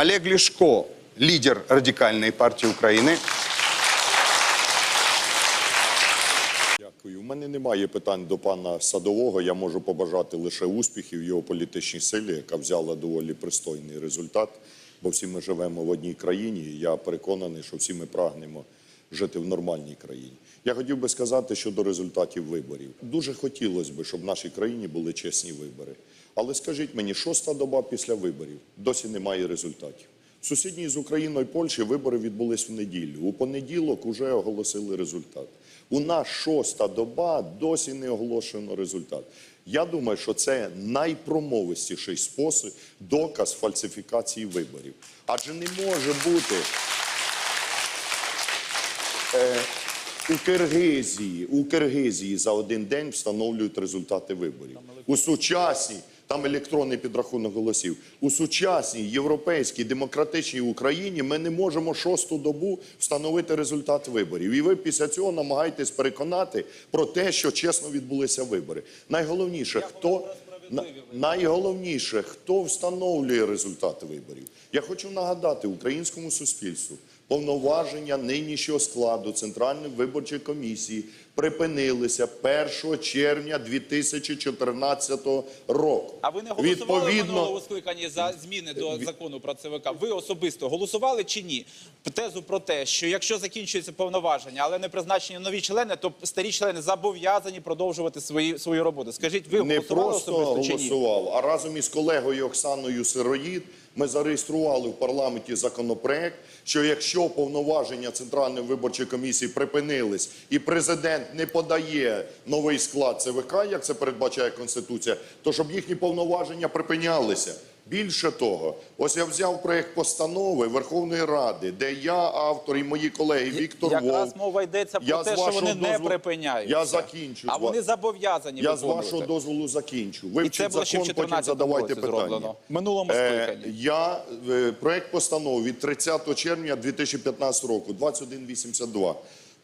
Олег Лішко, лидер радикальной партии Украины. Дякую. У мене немає питань до пана Садового. Я можу побажати лише успіхів його політичній силі, яка взяла доволі пристойний результат. Бо всі ми живемо в одній країні. Я переконаний, що всі ми прагнемо жити в нормальній країні. Я хотів би сказати щодо результатів виборів. Дуже хотілося б, щоб в нашій країні були чесні вибори. Але скажіть мені, шоста доба після виборів досі немає результатів. В сусідній з Україною Польщі вибори відбулись в неділю. У понеділок уже оголосили результат. У нас шоста доба досі не оголошено результат. Я думаю, що це найпромовистіший спосіб доказ фальсифікації виборів. Адже не може бути у Киргизії, у Киргизії за один день встановлюють результати виборів. У сучасній там електронний підрахунок голосів. У сучасній європейській демократичній Україні ми не можемо шосту добу встановити результат виборів. І ви після цього намагаєтесь переконати про те, що чесно відбулися вибори. Найголовніше, хто найголовніше, хто встановлює результати виборів. Я хочу нагадати українському суспільству, повноваження нинішнього складу Центральної виборчої комісії припинилися 1 червня 2014 року. А ви не голосували в минулому скликанні за зміни до закону про ЦВК? Ви особисто голосували чи ні? Тезу про те, що якщо закінчується повноваження, але не призначені нові члени, то старі члени зобов'язані продовжувати свої свою роботу. Скажіть, ви не голосували просто особисто чи ні? голосував, а разом із колегою Оксаною Сироїд ми зареєстрували в парламенті законопроект, що якщо повноваження Центральної виборчої комісії припинились і президент не подає новий склад ЦВК, як це передбачає Конституція, то щоб їхні повноваження припинялися. Більше того, ось я взяв проект постанови Верховної Ради, де я, автор і мої колеги Віктор Якраз Вовк. мова йдеться про те, що вони не дозволу- припиняють. Я закінчу. А вони зобов'язані я з вашого дозволу закінчу. Вивчіть закон, потім задавайте питання. зроблено. Минулому Е, скликанні. я е, проект постанови від 30 червня 2015 року, 2182,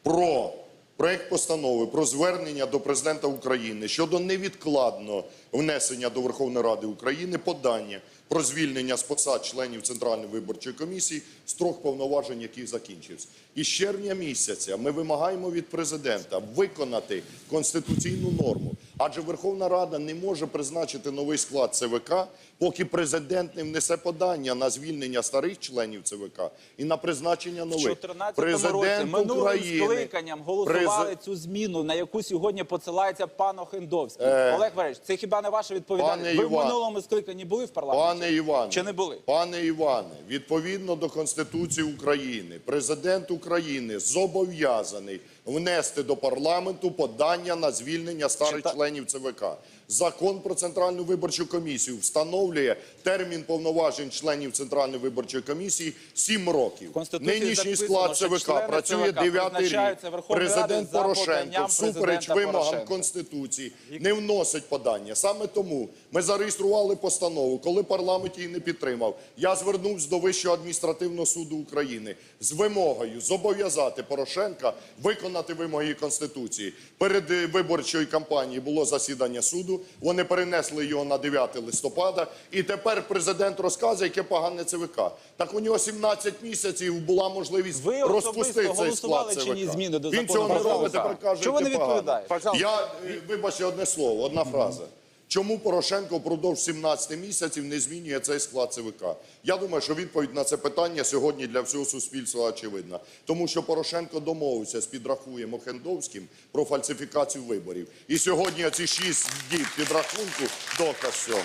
про проект постанови про звернення до президента України щодо невідкладного внесення до Верховної Ради України подання про звільнення з посад членів Центральної виборчої комісії строк повноважень, яких закінчився. І з червня місяця ми вимагаємо від президента виконати конституційну норму. Адже Верховна Рада не може призначити новий склад ЦВК, поки президент не внесе подання на звільнення старих членів ЦВК і на призначення нових. 2014 році минулим скликанням голосували През- цю зміну, на яку сьогодні посилається пан Охендовський. Олег Валерійович, це хіба не ваша відповідальність? Ви в минулому скликанні були в парламенті? Пане Іване, Чи не були? Пане Іване, відповідно до Конституції України, президент України зобов'язаний внести до парламенту подання на звільнення старих Чита- членів ЦВК. Закон про Центральну виборчу комісію встановлює термін повноважень членів Центральної виборчої комісії 7 років. Нинішній склад ЦВК працює ЦВК 9 рік. Президент Порошенко всупереч вимогам Порошенка. Конституції не вносить подання. Саме тому ми зареєстрували постанову. Коли парламент її не підтримав, я звернувся до Вищого адміністративного суду України з вимогою зобов'язати Порошенка виконати вимоги Конституції. Перед е, виборчою кампанією було засідання суду. Вони перенесли його на 9 листопада. І тепер президент розказує, яке погане ЦВК. Так у нього 17 місяців була можливість Ви розпустити цей склад голосували ЦВК. чи ні зміни до Він цього не робить, тепер каже, Чого не яке відповідаєте? Я, е, вибачте, одне слово, одна фраза. Чому Порошенко впродовж 17 місяців не змінює цей склад ЦВК? Я думаю, що відповідь на це питання сьогодні для всього суспільства очевидна. Тому що Порошенко домовився з підрахуєм Охендовським про фальсифікацію виборів. І сьогодні ці 6 діб підрахунку доказ цього.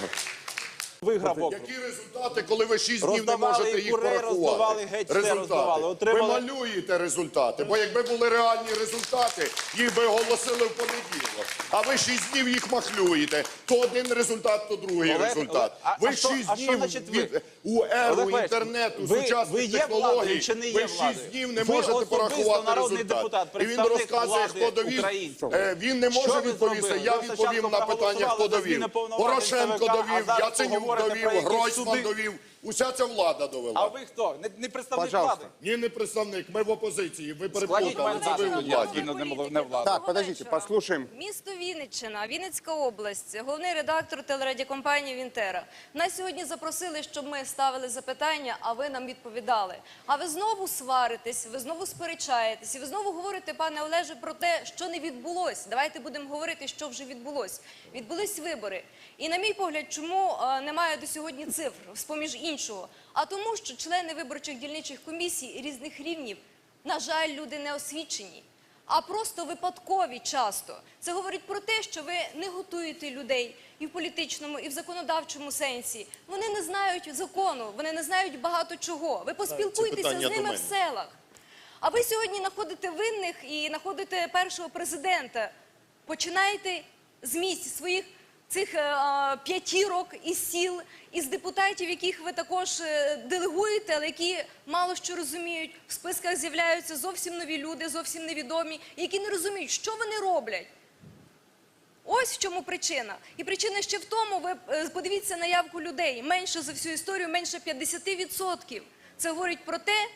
Виграв округ. Які результати, коли ви 6 днів не можете їх порахувати? роздавали, геть результати. роздавали, отримали- Ви малюєте результати, бо якби були реальні результати, їх би оголосили в понеділок. А ви 6 днів їх махлюєте. То один результат, то другий Олег, результат. Олег, ви а 6 що днів ви? від- у еру Олег інтернету, ви- ви сучасних владою технологій, чи не ви 6 владою? днів не Ви можете порахувати результат. депутат, І він розказує, хто довів. Е, Він не може відповісти. Я відповім на питання, хто довів. Порошенко а довів, Яценюк говорите про довів, якісь Гройсман суди. довів. Уся ця влада довела. А ви хто? Не, не представник Пожалуйста. влади? Ні, не представник, ми в опозиції. Ви Складіть переплутали, це мандат ви у владі. Він не мов- не влада. Так, подождите, послушаем. Місто Вінниччина, Вінницька область, головний редактор телерадіокомпанії Вінтера. Нас сьогодні запросили, щоб ми ставили запитання, а ви нам відповідали. А ви знову сваритесь, ви знову сперечаєтесь, і ви знову говорите, пане Олеже, про те, що не відбулось. Давайте будемо говорити, що вже відбулось. Відбулись вибори. І на мій погляд, чому е, немає до сьогодні цифр, з-поміж іншого? А тому, що члени виборчих дільничих комісій різних рівнів, на жаль, люди не освічені а просто випадкові часто. Це говорить про те, що ви не готуєте людей і в політичному, і в законодавчому сенсі. Вони не знають закону, вони не знають багато чого. Ви поспілкуйтеся з ними в селах. А ви сьогодні знаходите винних і знаходите першого президента. Починаєте з місць своїх цих е, п'ятірок із сіл, із депутатів, яких ви також е, делегуєте, але які мало що розуміють. В списках з'являються зовсім нові люди, зовсім невідомі, які не розуміють, що вони роблять. Ось в чому причина. І причина ще в тому, ви е, подивіться на явку людей. Менше за всю історію, менше 50%. Це говорить про те,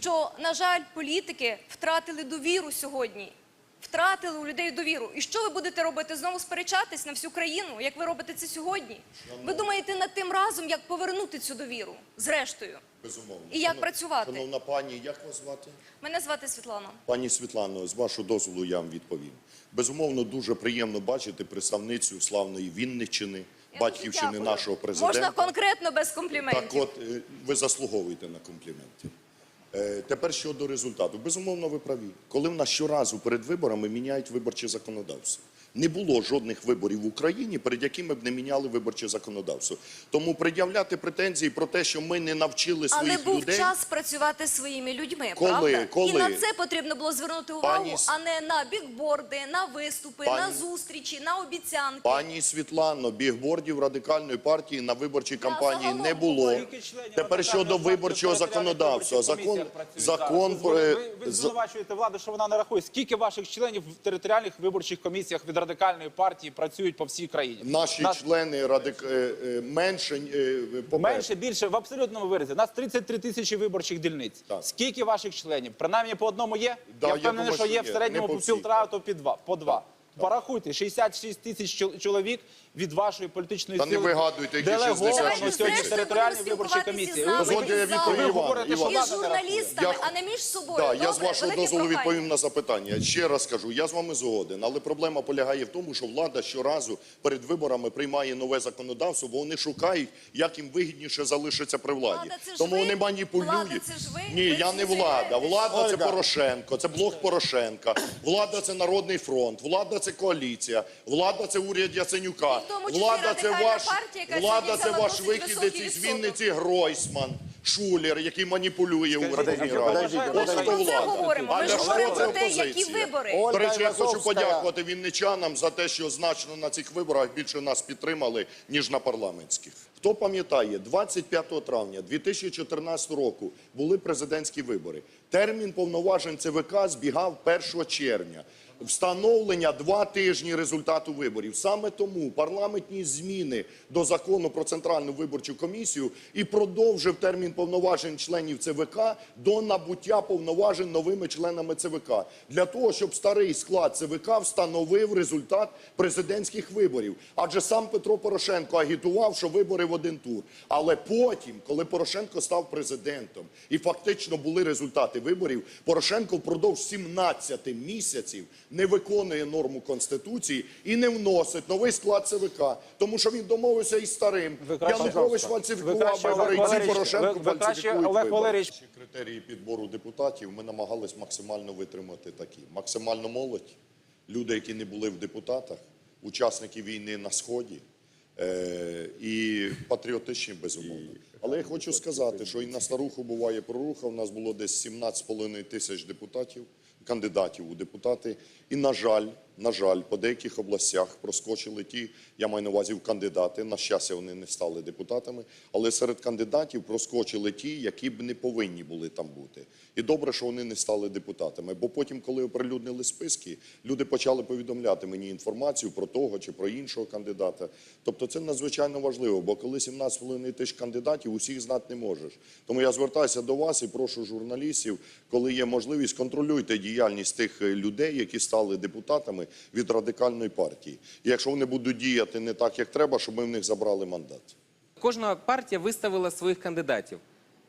що, на жаль, політики втратили довіру сьогодні. Втратили у людей довіру. І що ви будете робити? Знову сперечатись на всю країну, як ви робите це сьогодні? Ви думаєте над тим разом, як повернути цю довіру, зрештою. Безумовно. І як Шанов- працювати? Шановна пані, як вас звати? Мене звати Світлана. Пані Світлано, з вашого дозволу я вам відповім. Безумовно, дуже приємно бачити представницю славної Вінниччини, батьківщини дякую. нашого президента. Можна конкретно без компліментів. Так от, е, ви заслуговуєте на компліменти. Е, Тепер щодо результату. Безумовно, ви праві. Коли в нас щоразу перед виборами міняють виборче законодавство. Не було жодних виборів в Україні, перед якими б не міняли виборче законодавство. Тому пред'являти претензії про те, що ми не навчили Але був людей. час працювати своїми людьми, Коли? правда? Коли? І на це потрібно було звернути увагу, Пані а не на бікборди, на виступи, Пані- на зустрічі, на обіцянки. Пані Світлано, бігбордів радикальної партії на виборчій кампанії не було. Тепер щодо виборчого законодавства. Закон, закон ви звинувачуєте владу, що вона не рахує. Скільки ваших членів в територіальних виборчих комісіях від радикальної партії працюють по всій країні? наші Нас члени радик... е, е, менше е, по менше, більше в абсолютному виразі. У нас 33 тисячі виборчих дільниць. Так. Скільки ваших членів? Принаймні по одному є? Да, я впевнений, що є в середньому по півтора, то під два. По два. Порахуйте, 66 тисяч чол- чоловік від вашої політичної Та не сили вигадуйте, які делеговано 66 сьогодні територіальні виборчі комісії. Ви, Дозвольте, я відповім, ви Іван, говорите, що Іван. І з журналістами, Я- а не між собою. Да, я з Добре? вашого Велике дозволу прохання. відповім на запитання. Ще раз кажу, я з вами згоден, але проблема полягає в тому, що влада щоразу перед виборами приймає нове законодавство, бо вони шукають, як їм вигідніше залишиться при владі. Влада, це ж Тому ви. вони маніпулюють. Влада, це ж ви. Ні, Ви я всі не влада. займаєтесь. Влада це Ольга. Порошенко, це блок Порошенка. Влада це Народний фронт, влада це коаліція, влада це уряд Яценюка. Тому числі Влада це ваш партія, яка влада це ваш вихідець із. Вінниці Гройсман. Шулер, який маніпулює у Верховній Раді. Ось хто влада. Ми ж що говоримо це про те, які опозиція? вибори. До речі, я хочу подякувати вінничанам за те, що значно на цих виборах більше нас підтримали, ніж на парламентських. Хто пам'ятає, 25 травня 2014 року були президентські вибори. Термін повноважень ЦВК збігав 1 червня. Встановлення два тижні результату виборів. Саме тому парламентні зміни до закону про центральну виборчу комісію і продовжив термін повноважень членів ЦВК до набуття повноважень новими членами ЦВК для того, щоб старий склад ЦВК встановив результат президентських виборів. Адже сам Петро Порошенко агітував, що вибори в один тур. Але потім, коли Порошенко став президентом і фактично були результати виборів, Порошенко впродовж 17 місяців не виконує норму конституції і не вносить новий склад ЦВК, тому що він домовився із старим. Ви Янукович фальсифікував краще, вибори, Олег і ці Валерійович, Порошенко фальсифікують Олег. Валерійович. Критерії підбору депутатів ми намагались максимально витримати такі. Максимально молодь, люди, які не були в депутатах, учасники війни на Сході е- і патріотичні, безумовно. Але я хочу сказати, що і на старуху буває проруха. У нас було десь 17,5 тисяч депутатів, кандидатів у депутати. І, на жаль, на жаль, по деяких областях проскочили ті, я маю на увазі кандидати. На щастя, вони не стали депутатами, але серед кандидатів проскочили ті, які б не повинні були там бути. І добре, що вони не стали депутатами. Бо потім, коли оприлюднили списки, люди почали повідомляти мені інформацію про того чи про іншого кандидата. Тобто це надзвичайно важливо, бо коли 17,5 тисяч кандидатів, усіх знати не можеш. Тому я звертаюся до вас і прошу журналістів, коли є можливість, контролюйте діяльність тих е, людей, які стали депутатами від радикальної партії. І якщо вони будуть діяти не так, як треба, щоб ми в них забрали мандат. Кожна партія виставила своїх кандидатів.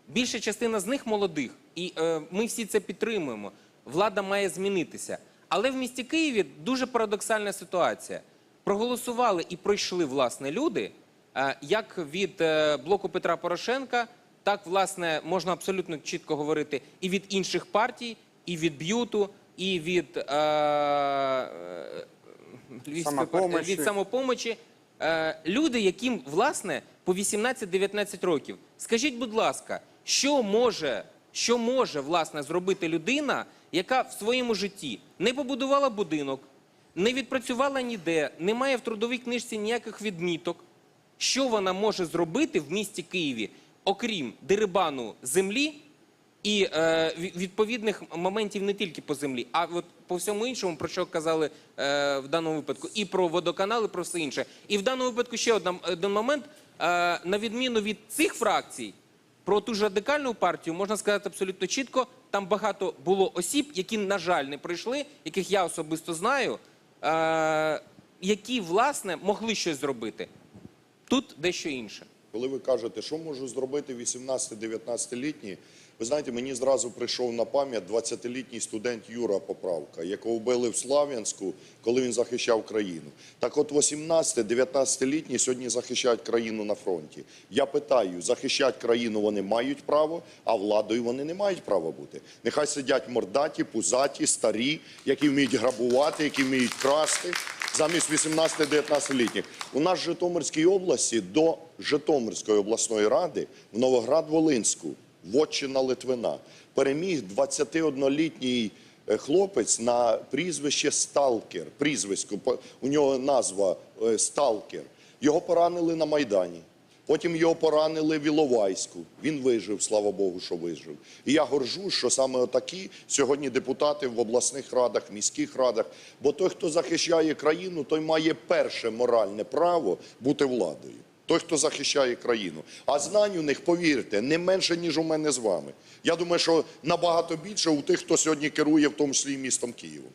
Більша частина з них молодих, і е, ми всі це підтримуємо. Влада має змінитися. Але в місті Києві дуже парадоксальна ситуація. Проголосували і пройшли власне люди, е, як від е, блоку Петра Порошенка, так власне можна абсолютно чітко говорити і від інших партій, і від б'юту, і від, е, е, Львівської партії, від самопомочі. Е, люди, яким власне по 18-19 років. Скажіть, будь ласка, що може, що може власне зробити людина, яка в своєму житті не побудувала будинок, не відпрацювала ніде, не має в трудовій книжці ніяких відміток? Що вона може зробити в місті Києві, окрім дерибану землі і е, відповідних моментів не тільки по землі, а от по всьому іншому, про що казали е, в даному випадку, і про водоканали, про все інше. І в даному випадку ще одна, один момент. Е, на відміну від цих фракцій, про ту ж радикальну партію можна сказати абсолютно чітко. Там багато було осіб, які, на жаль, не прийшли, яких я особисто знаю, е, які власне могли щось зробити. Тут дещо інше. Коли ви кажете, що можу зробити 18-19-літній, ви знаєте, мені зразу прийшов на пам'ять 20-літній студент Юра Поправка, якого вбили в Слав'янську, коли він захищав країну. Так от 18-19-літні сьогодні захищають країну на фронті. Я питаю, захищати країну вони мають право, а владою вони не мають права бути. Нехай сидять мордаті, пузаті, старі, які вміють грабувати, які вміють красти замість 18-19-літніх. У нас в Житомирській області до Житомирської обласної ради в Новоград-Волинську, Вотчина Литвина, переміг 21-літній е, хлопець на прізвище Сталкер. Прізвисько, у нього назва е, Сталкер. Його поранили на Майдані. Потім його поранили в Іловайську. Він вижив, слава Богу, що вижив. І я горжусь, що саме отакі сьогодні депутати в обласних радах, міських радах. Бо той, хто захищає країну, той має перше моральне право бути владою. Той, хто захищає країну. А знань у них, повірте, не менше, ніж у мене з вами. Я думаю, що набагато більше у тих, хто сьогодні керує, в тому числі і містом Києвом.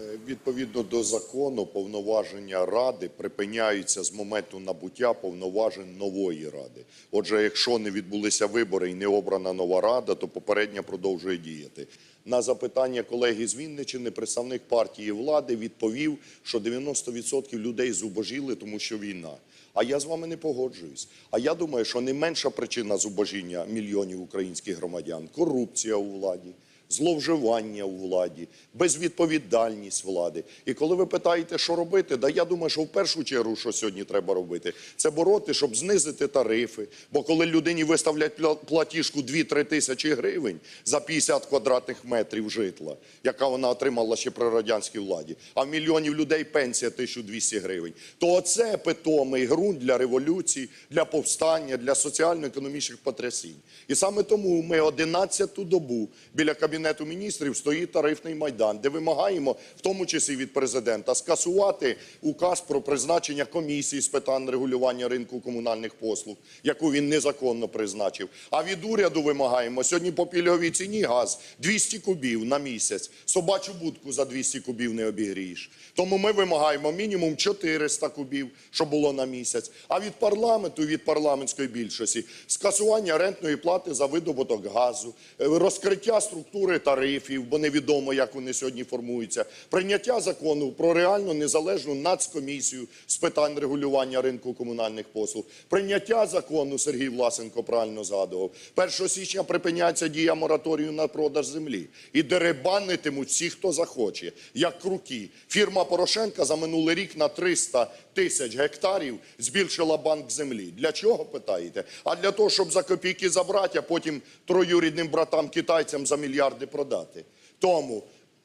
Е, Відповідно до закону, повноваження ради припиняються з моменту набуття повноважень нової ради. Отже, якщо не відбулися вибори і не обрана нова рада, то попередня продовжує діяти. На запитання колеги з Вінничини представник партії влади відповів, що 90% людей зубожіли, тому що війна. А я з вами не погоджуюсь. А я думаю, що не менша причина зубожіння мільйонів українських громадян корупція у владі зловживання у владі, безвідповідальність влади. І коли ви питаєте, що робити, да я думаю, що в першу чергу, що сьогодні треба робити, це бороти, щоб знизити тарифи. Бо коли людині виставлять пла- платіжку 2-3 тисячі гривень за 50 квадратних метрів житла, яка вона отримала ще при радянській владі, а в мільйонів людей пенсія 1200 гривень, то оце питомий ґрунт для революції, для повстання, для соціально-економічних потрясінь. І саме тому ми 11-ту добу біля Кабінету міністрів стоїть тарифний майдан, де вимагаємо, в тому числі від президента, скасувати указ про призначення комісії з питань регулювання ринку комунальних послуг, яку він незаконно призначив. А від уряду вимагаємо сьогодні по пільговій ціні газ 200 кубів на місяць. Собачу будку за 200 кубів не обігрієш. Тому ми вимагаємо мінімум 400 кубів, щоб було на місяць. А від парламенту, від парламентської більшості, скасування рентної плати за видобуток газу, е, розкриття структури тарифів, бо невідомо, як вони сьогодні формуються, прийняття закону про реально незалежну нацкомісію з питань регулювання ринку комунальних послуг, прийняття закону Сергій Власенко правильно згадував. 1 січня припиняється дія мораторію на продаж землі і деребанитимуть всі, хто захоче, як круки. Фірма Порошенка за минулий рік на 300 тисяч гектарів збільшила банк землі. Для чого питаєте? А для того, щоб за копійки забрати, а потім троюрідним братам китайцям за мільярди продати. Тому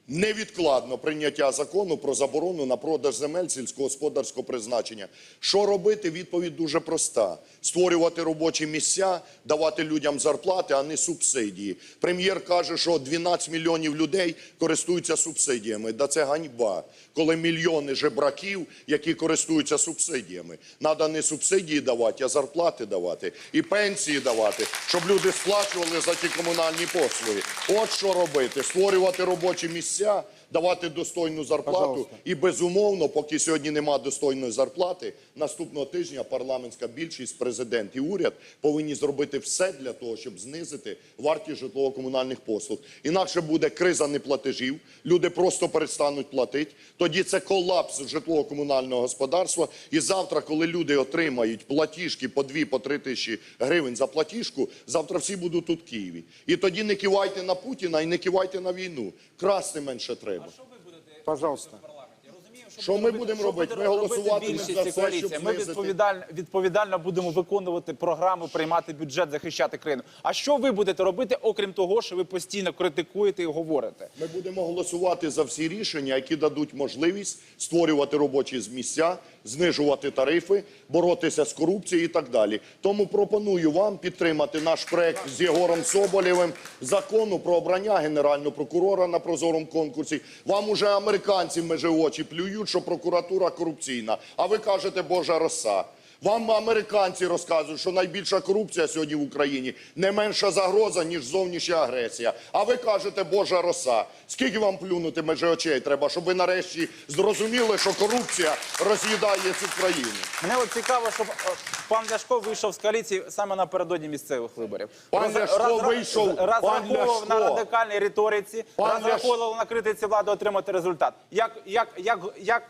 невідкладно прийняття закону про заборону на продаж земель сільськогосподарського призначення. Що робити? Відповідь дуже проста: створювати робочі місця, давати людям зарплати, а не субсидії. Прем'єр каже, що 12 мільйонів людей користуються субсидіями. Да це ганьба, коли мільйони жебраків, які користуються субсидіями. Надо не субсидії давати, а зарплати давати і пенсії давати, щоб люди сплачували за ті комунальні послуги. От що робити: створювати робочі місця, давати достойну зарплату. І безумовно, поки сьогодні нема достойної зарплати, наступного тижня парламентська більшість, президент і уряд повинні зробити все для того, щоб знизити вартість житлово-комунальних послуг. Інакше буде криза неплатежів, люди просто перестануть платити. Тоді це колапс житлово-комунального господарства. І завтра, коли люди отримають платіжки по 2 по 3 тисячі гривень за платіжку, завтра всі будуть тут в Києві. І тоді не кивайте на Путіна і не кивайте на війну. Красти менше треба. Пожалуйста. Що ми будемо робити? Ми голосуватимемо за все, коаліція. Ми відповідально, відповідально будемо виконувати програму, приймати бюджет, захищати країну. А що ви будете робити, окрім того, що ви постійно критикуєте і говорите? Ми будемо голосувати за всі рішення, які дадуть можливість створювати робочі місця, знижувати тарифи, боротися з корупцією і так далі. Тому пропоную вам підтримати наш проект з Єгором Соболєвим закону про обрання генерального прокурора на прозорому конкурсі. Вам уже американці межи очі плюють, що прокуратура корупційна. А ви кажете, Божа роса. Вам американці розказують, що найбільша корупція сьогодні в Україні не менша загроза, ніж зовнішня агресія. А ви кажете, Божа роса. Скільки вам плюнути межи очей треба, щоб ви нарешті зрозуміли, що корупція роз'їдає цю країну? Мене от цікаво, щоб е, пан Ляшко вийшов з коаліції саме напередодні місцевих виборів. Пан Ляшко розра- вийшов, пан розраховував на радикальній риториці, розраховував на критиці влади отримати результат. Як, як, як, як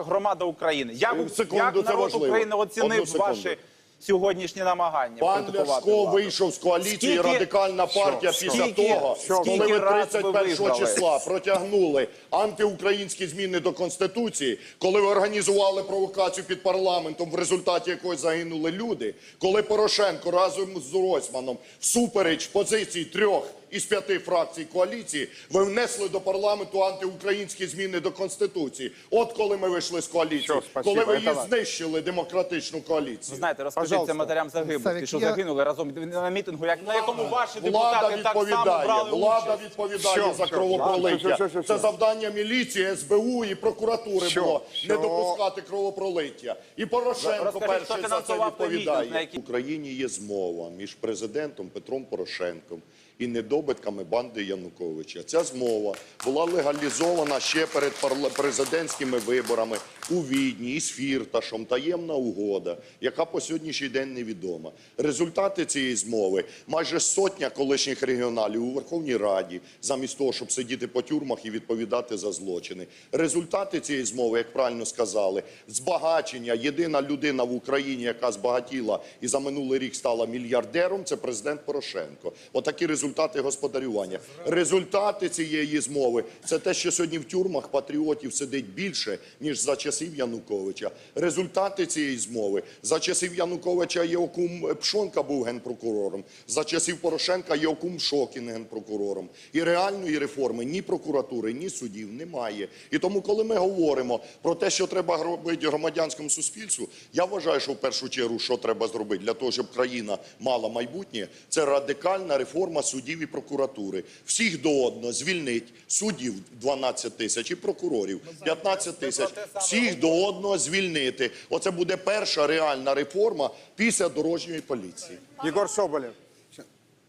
громада України, як, Секунду, як народ. України оцінив ваші сьогоднішні намагання Пан Ляшко владу? вийшов з коаліції Скільки- радикальна партія Що? після Скільки- того, скільки коли ви раз ви 31 числа протягнули антиукраїнські зміни до конституції, коли ви організували провокацію під парламентом, в результаті якої загинули люди, коли Порошенко разом з Ройсманом всупереч позицій трьох із п'яти фракцій коаліції, ви внесли до парламенту антиукраїнські зміни до конституції. От коли ми вийшли з коаліції, Що, коли ви її знищили демократичну коаліцію. Ви знаєте, розкажіть Пожалуйста. це матерям загиблих, що я- загинули разом на мітингу, як, на якому ваші Влада депутати так само брали влада участь. відповідає Що? за кровопролиття. Це завдання міліції, СБУ і прокуратури Що? було Що? не допускати кровопролиття. І Порошенко перший за це відповідає. В Україні є змова між президентом Петром Порошенком і недобитками банди Януковича. Ця змова була легалізована ще перед президентськими виборами у Відні із Фірташом, таємна угода, яка по сьогоднішній день невідома. Результати цієї змови майже сотня колишніх регіоналів у Верховній Раді, замість того, щоб сидіти по тюрмах і відповідати за злочини. Результати цієї змови, як правильно сказали, збагачення. Єдина людина в Україні, яка збагатіла і за минулий рік стала мільярдером, це президент Порошенко. Отакі результати господарювання. Результати цієї змови це те, що сьогодні в тюрмах патріотів сидить більше, ніж за часів Януковича. Результати цієї змови за часів Януковича його кум Пшонка був генпрокурором. За часів Порошенка його кум Шокін генпрокурором. І реальної реформи ні прокуратури, ні судів немає. І тому, коли ми говоримо про те, що треба робити громадянському суспільству, я вважаю, що в першу чергу, що треба зробити для того, щоб країна мала майбутнє, це радикальна реформа судів і прокуратури. Всіх до одного звільнить суддів 12 тисяч і прокурорів 15 тисяч. Всіх до одного звільнити. Оце буде перша реальна реформа після дорожньої поліції. Єгор Соболєв.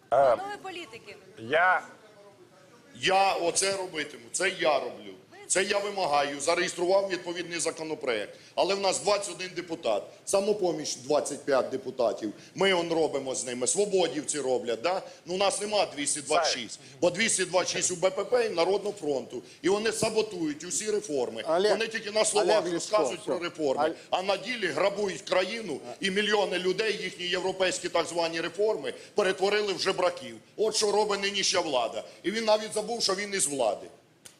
Панове політики, Я Я оце робитиму. Це я роблю. Це я вимагаю. Зареєстрував відповідний законопроект. Але в нас 21 депутат, самопоміч 25 депутатів. Ми он робимо з ними. Свободівці роблять. Да? Ну, у нас нема 226. Бо 226 у БПП і Народного фронту. І вони саботують усі реформи. Олег- вони тільки на словах Олег розказують все. про реформи. Олег- А на ділі грабують країну і мільйони людей, їхні європейські так звані реформи, перетворили в жебраків. От що робить нинішня влада. І він навіть забув, що він із влади.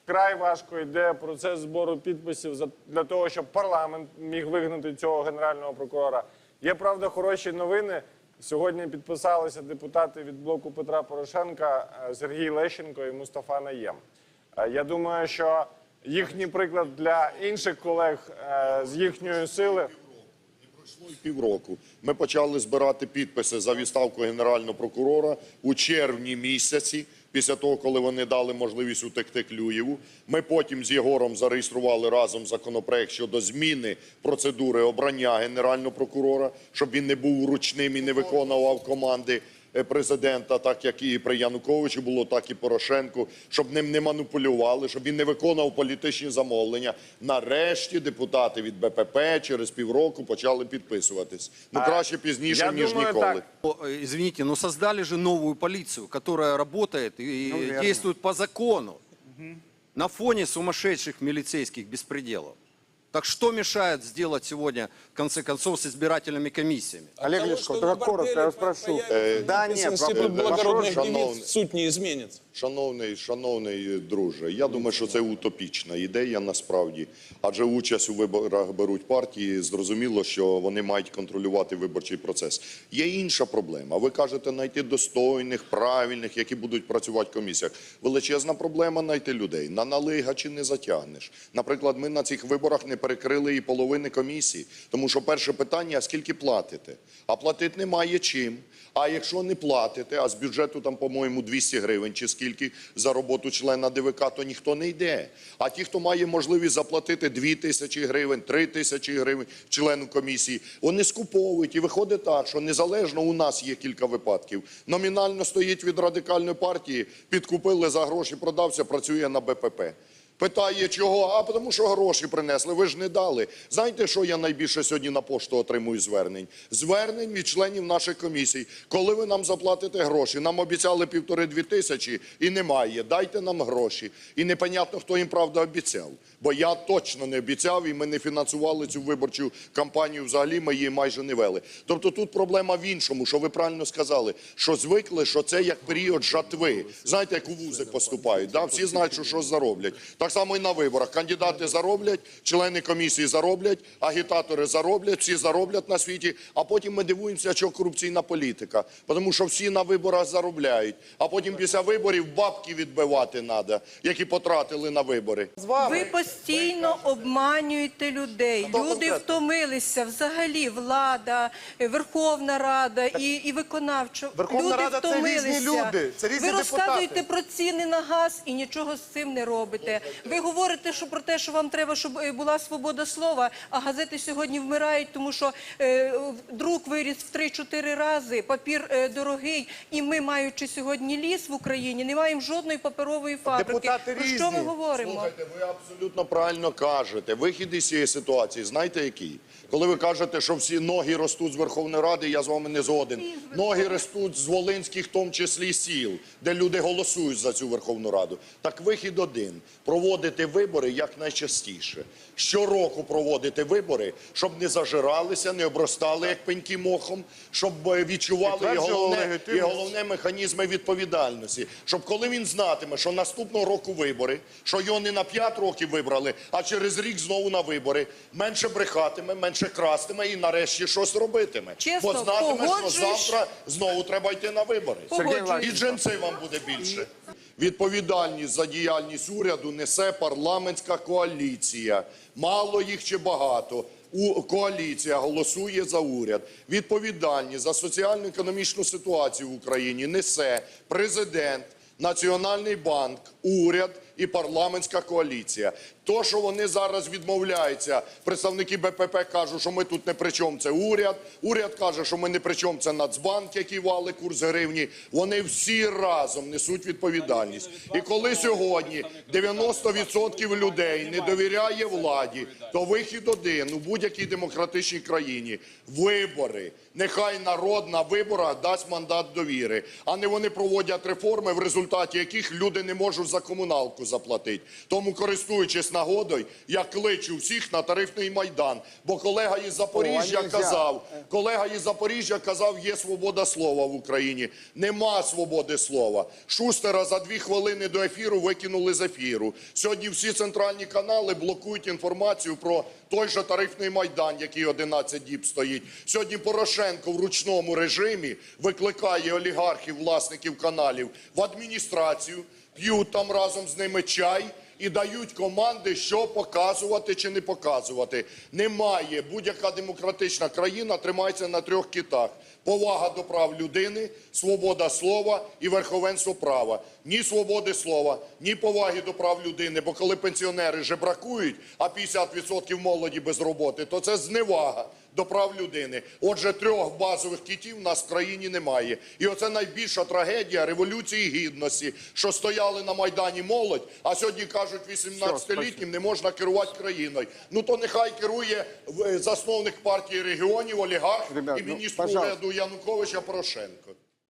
Край важко йде процес збору підписів для того, щоб парламент міг вигнати цього генерального прокурора. Є правда хороші новини. Сьогодні підписалися депутати від блоку Петра Порошенка е, Сергій Лещенко і Мустафа Наєм. Е, Я думаю, що їхній приклад для інших колег е, з їхньої сили. Пройшло півроку. Ми почали збирати підписи за відставку генерального прокурора у червні місяці. Після того, коли вони дали можливість утекти Клюєву, ми потім з Єгором зареєстрували разом законопроект щодо зміни процедури обрання генерального прокурора, щоб він не був ручним і не виконував команди президента, так як і при Януковичі було, так і Порошенку, щоб ним не маніпулювали, щоб він не виконував політичні замовлення. Нарешті депутати від БПП через півроку почали підписуватись. Ну краще пізніше я ніж думаю, ніколи. так. Э, Извините, но создали же новую полицию, которая работает и действует по закону на фоне сумасшедших милицейских беспределов. Так что мешает сделать сегодня, в конце концов, с избирательными комиссиями? Олег Лешко, только коротко, я спрошу. Э, Да нет, вопрос, девиц, суть не изменится. Шановний, шановний друже, я думаю, що це утопічна ідея насправді. Адже участь у виборах беруть партії. Зрозуміло, що вони мають контролювати виборчий процес. Є інша проблема. Ви кажете знайти достойних, правильних, які будуть працювати в комісіях. Величезна проблема знайти людей. На налигачі не затягнеш. Наприклад, ми на цих виборах не перекрили і половини комісії, тому що перше питання: а скільки платите? А платити немає чим. А якщо не платите, а з бюджету там, по-моєму, 200 гривень чи скільки за роботу члена ДВК, то ніхто не йде. А ті, хто має можливість заплатити 2 тисячі гривень, 3 тисячі гривень члену комісії, вони скуповують. І виходить так, що незалежно у нас є кілька випадків. Номінально стоїть від радикальної партії, підкупили за гроші, продався, працює на БПП. Питає, чого? А тому що гроші принесли, ви ж не дали. Знаєте, що я найбільше сьогодні на пошту отримую звернень? Звернень від членів наших комісій. Коли ви нам заплатите гроші? Нам обіцяли півтори-дві тисячі і немає. Дайте нам гроші. І непонятно, хто їм правда обіцяв. Бо я точно не обіцяв, і ми не фінансували цю виборчу кампанію взагалі, ми її майже не вели. Тобто тут проблема в іншому, що ви правильно сказали, що звикли, що це як період жатви. Знаєте, як у вузи поступають, да? всі знають, що щось зароблять. Так само і на виборах. Кандидати зароблять, члени комісії зароблять, агітатори зароблять, всі зароблять на світі, а потім ми дивуємося, що корупційна політика. Тому що всі на виборах заробляють, а потім після виборів бабки відбивати треба, які потратили на вибори. Ви постійно обманюєте людей. Люди втомилися. Взагалі, влада, е, Верховна Рада і, і виконавча. Верховна люди Рада – це втомилися. різні люди, це різні Ви розказуєте про ціни на газ і нічого з цим не робите. Ви говорите, що про те, що вам треба, щоб е, була свобода слова, а газети сьогодні вмирають, тому що е, друк виріс в 3-4 рази, папір е, дорогий, і ми, маючи сьогодні ліс в Україні, не маємо жодної паперової фабрики. Депутати про що ми говоримо? Слухайте, ви абсолютно правильно кажете. Вихід із цієї ситуації, знаєте який? Коли ви кажете, що всі ноги ростуть з Верховної Ради, я з вами не згоден. Ноги ростуть з волинських, в тому числі сіл, де люди голосують за цю Верховну Раду. Так вихід один проводити вибори якнайчастіше. Щороку проводити вибори, щоб не зажиралися, не обростали як пеньки мохом, щоб е, відчували і головне, і головне головне механізми відповідальності, щоб коли він знатиме, що наступного року вибори, що його не на 5 років вибрали, а через рік знову на вибори, менше брехатиме, менше крастиме і нарешті щось робитиме. Чесно, Бо знатиме, що завтра знову треба йти на вибори. Погоджуюсь. І джинси вам буде більше. Відповідальність за діяльність уряду несе парламентська коаліція. Мало їх чи багато. У коаліція голосує за уряд. Відповідальність за соціально-економічну ситуацію в Україні несе президент, Національний банк, уряд і парламентська коаліція. То, що вони зараз відмовляються, представники БПП кажуть, що ми тут не при чому, це уряд. Уряд каже, що ми не при чому, це Нацбанк, який вали курс гривні. Вони всі разом несуть відповідальність. І коли сьогодні 90% людей не довіряє владі, то вихід один у будь-якій демократичній країні вибори. Нехай народ на виборах дасть мандат довіри, а не вони проводять реформи, в результаті яких люди не можуть за комуналку заплатити. Тому, користуючись нагодою, я кличу всіх на тарифний майдан. Бо колега із Запоріжжя казав, колега із Запоріжжя казав, є свобода слова в Україні. Нема свободи слова. Шустера за дві хвилини до ефіру викинули з ефіру. Сьогодні всі центральні канали блокують інформацію про той же тарифний майдан, який 11 діб стоїть. Сьогодні Порошенко в ручному режимі викликає олігархів, власників каналів в адміністрацію, п'ють там разом з ними чай і дають команди, що показувати чи не показувати. Немає будь-яка демократична країна тримається на трьох китах: повага до прав людини, свобода слова і верховенство права. Ні свободи слова, ні поваги до прав людини. Бо коли пенсіонери жебракують, а 50% молоді без роботи, то це зневага до прав людини. Отже, трьох базових китів в нас в країні немає. І оце найбільша трагедія революції гідності, що стояли на Майдані молодь, а сьогодні кажуть 18-літнім не можна керувати країною. Ну то нехай керує е, засновник партії регіонів, олігарх Ребят, і ну, міністр уряду Януковича Порошенко.